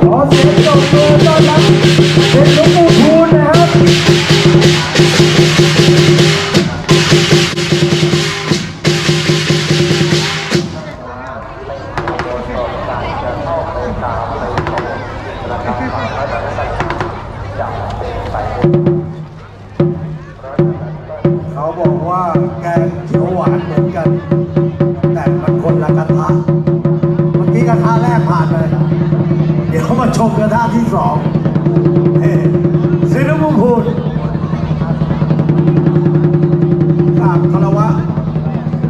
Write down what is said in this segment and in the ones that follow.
ขอเสียงตบมือต้อนรับเป็นหลวงปู่ทูลนะครับเขาบอกว่าแกงเขียวหวานเหมือนกัน ดี๋ยวมาชมกระทะที่สองเฮ้ซินมุมพูนกราบคารวะ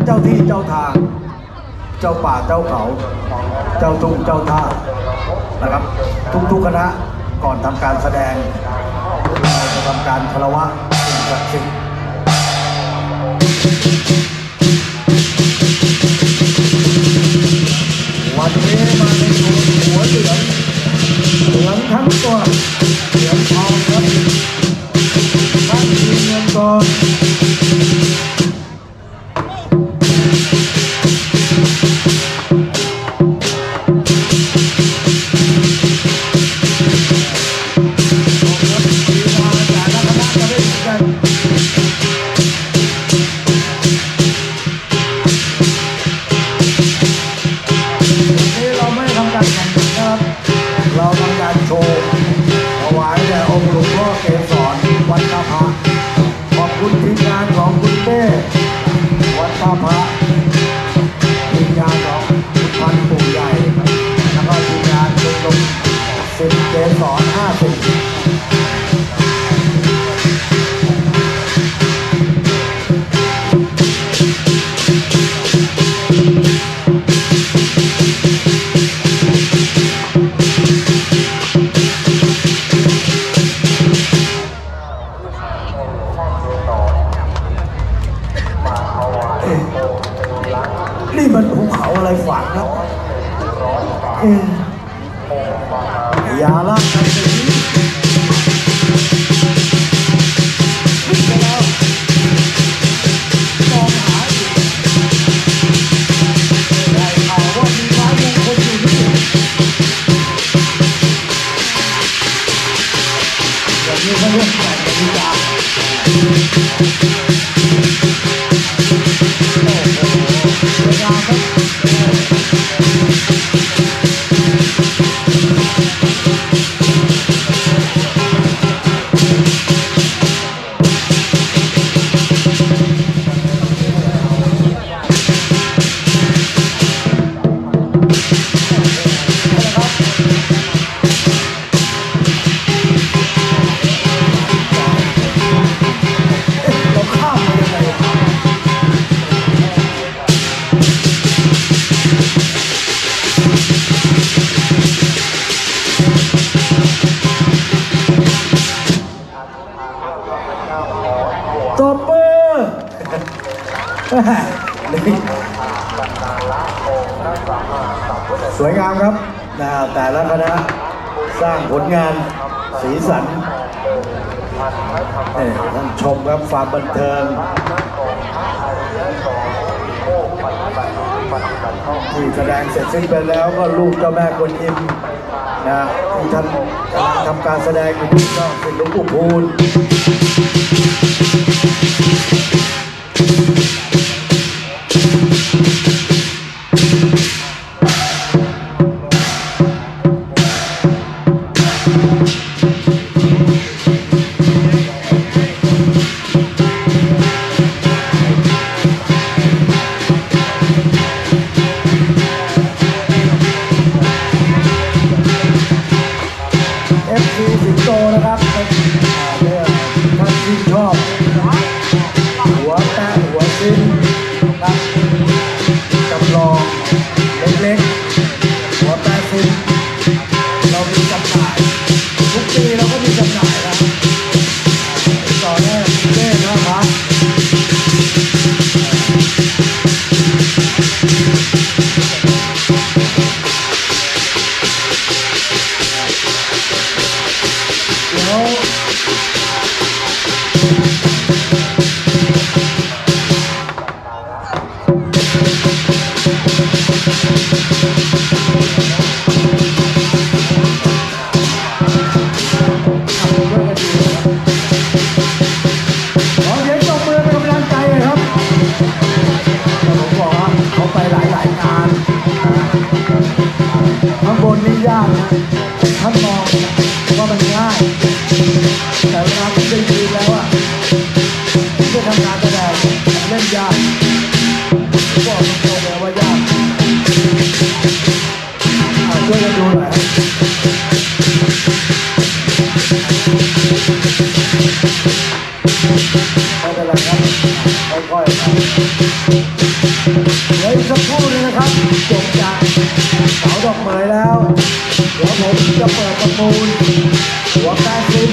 เจ้าที่เจ้าทาง เจ้าป่าเจ้าเขา เจ้าทุ่งเจ้าท่านะครับ ทุกๆคณะก่อนทำการแสดงเราจะทำการคารวะสิ่งศักดิ์สิทธิ์ ทั้งตัว นี่มันภูเขาอะไรฝังครับเอ๊ย่าละกันสิวิ่งไปแล้วมองหาอยู่ได้ข่าวว่ามีไม้มงคลอยู่นี่อย่างนี้เขาเรียกแต่งกติกาสวยงา ม สวยงามครับนะแต่ละคณะสร้างผลงานสีสันเอ่ท่านชมครับความบันเทิงที่แสดงเสร็จสิ้นไปแล้วก็ลูกเจ้าแม่กวนอิมนะที่ท่านกำลังทำการแสดงอยู่นี่ก็เป็นหลวงปู่พูน บอกตรงๆเลยว่ายากช่วยกันดูหน่อยไม่เป็นไรครับค่อยๆครับเดี๋ยวอีกสักครู่นึงนะครับจบจากเสาดอกเหมยแล้ว เดี๋ยวผมจะเปิดประมูลหัวแป้งซิม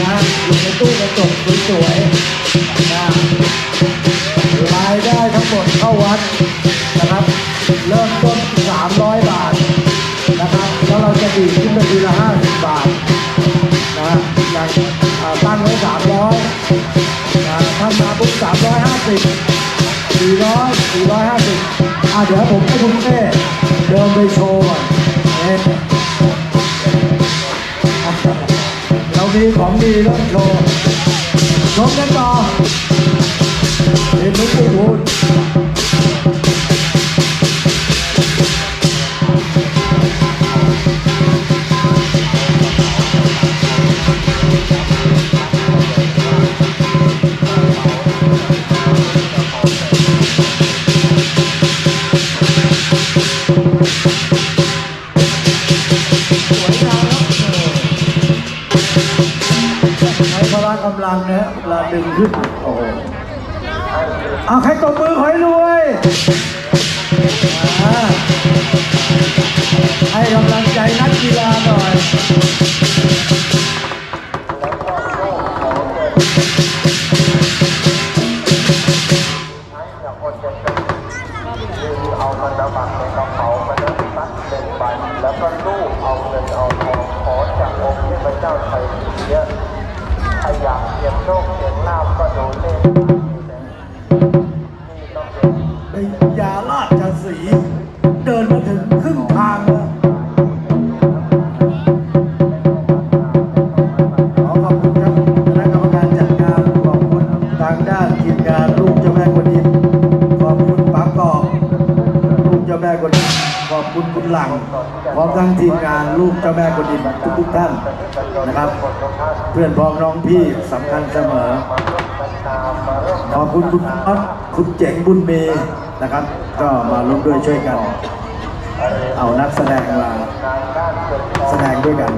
นะอยู่ในตู้กระจกสวย ร้อยห้าสิบสี่ร้อยสี่ร้อยห้าสิบอะเดี๋ยวผมให้คุณเต้เดินไปโชว์ก่อนเรามีของดีต้องโชว์ชมกันต่อเห็นไหมคุณพูดำลังนะเวลาดึงขึ้นโอ้โหเอาใครตบมือขอให้รวยให้กำลังใจนักกีฬาหน่อยเอาธนบัตรในกระเป๋ามานั้นซัดเป็นใบแล้วก็ลูกเอาเงินเอาทองขอจากองค์เทพเจ้าไทยเยอะ สียงโชคเสียงลาบก็ดูเลขนี่ต้องเป็นเป็นยาราชสี เดินมาถึงครึ่งทางแล้วขอขอบคุณครับคณะกรรมการจัดงานขอบคุณทางด้านทีมงานลูกเจ้าแม่กวนอิมขอบคุณปักกอกลูกเจ้าแม่กวนอิมขอบคุณคุณหลังพร้อมทั้งทีมงานลูกเจ้าแม่กวนอิมทุกทุกท่านนะครับ เพื่อนพ้องน้องพี่สำคัญเสมอ ขอบคุณคุณน็อตคุณเจ๋งบุญเมีนะครับ ก็มาร่วมด้วยช่วยกัน เอานักแสดงมาแสดงด้วยกัน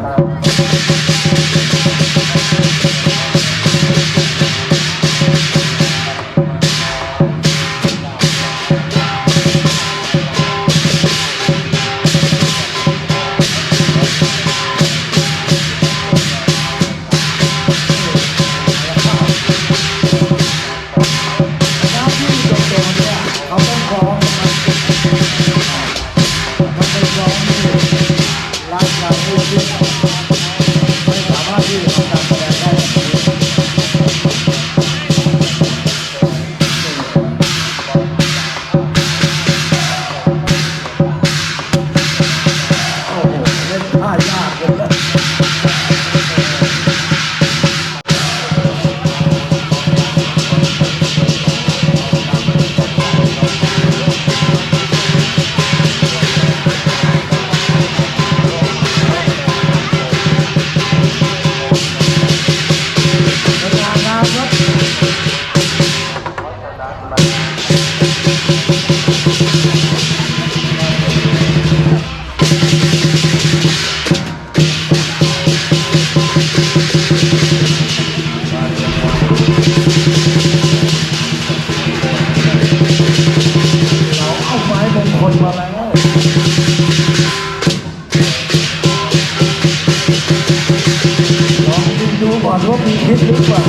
ลองดูดูก่อนว่ามีพิษหรือเปล่า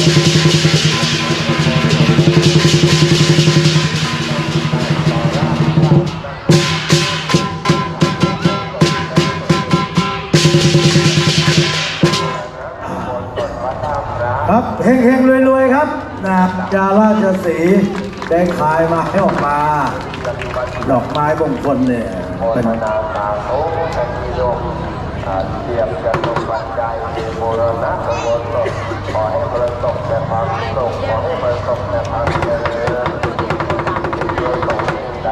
ครับเฮงเฮงรวยรวยๆครับนะยาราชสีห์ได้ขายมาให้ออกมา ดอกไม้มงคลเนี่ย มเป็นทนาสาธุแห่งนิยมอ่าเทียบกันลงบันไดโบราณกบฏศพขอให้ประสบแต่ความสุขขอให้ประสบแต่ความเจริญโดยตรงสิ่งใด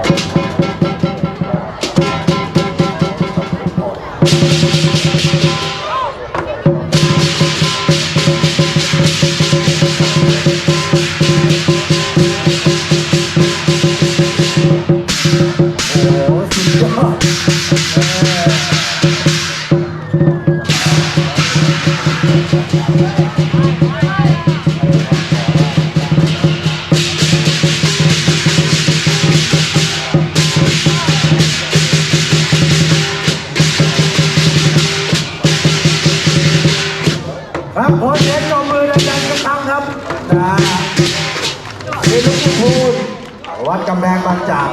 วัดกำแพงบางจาก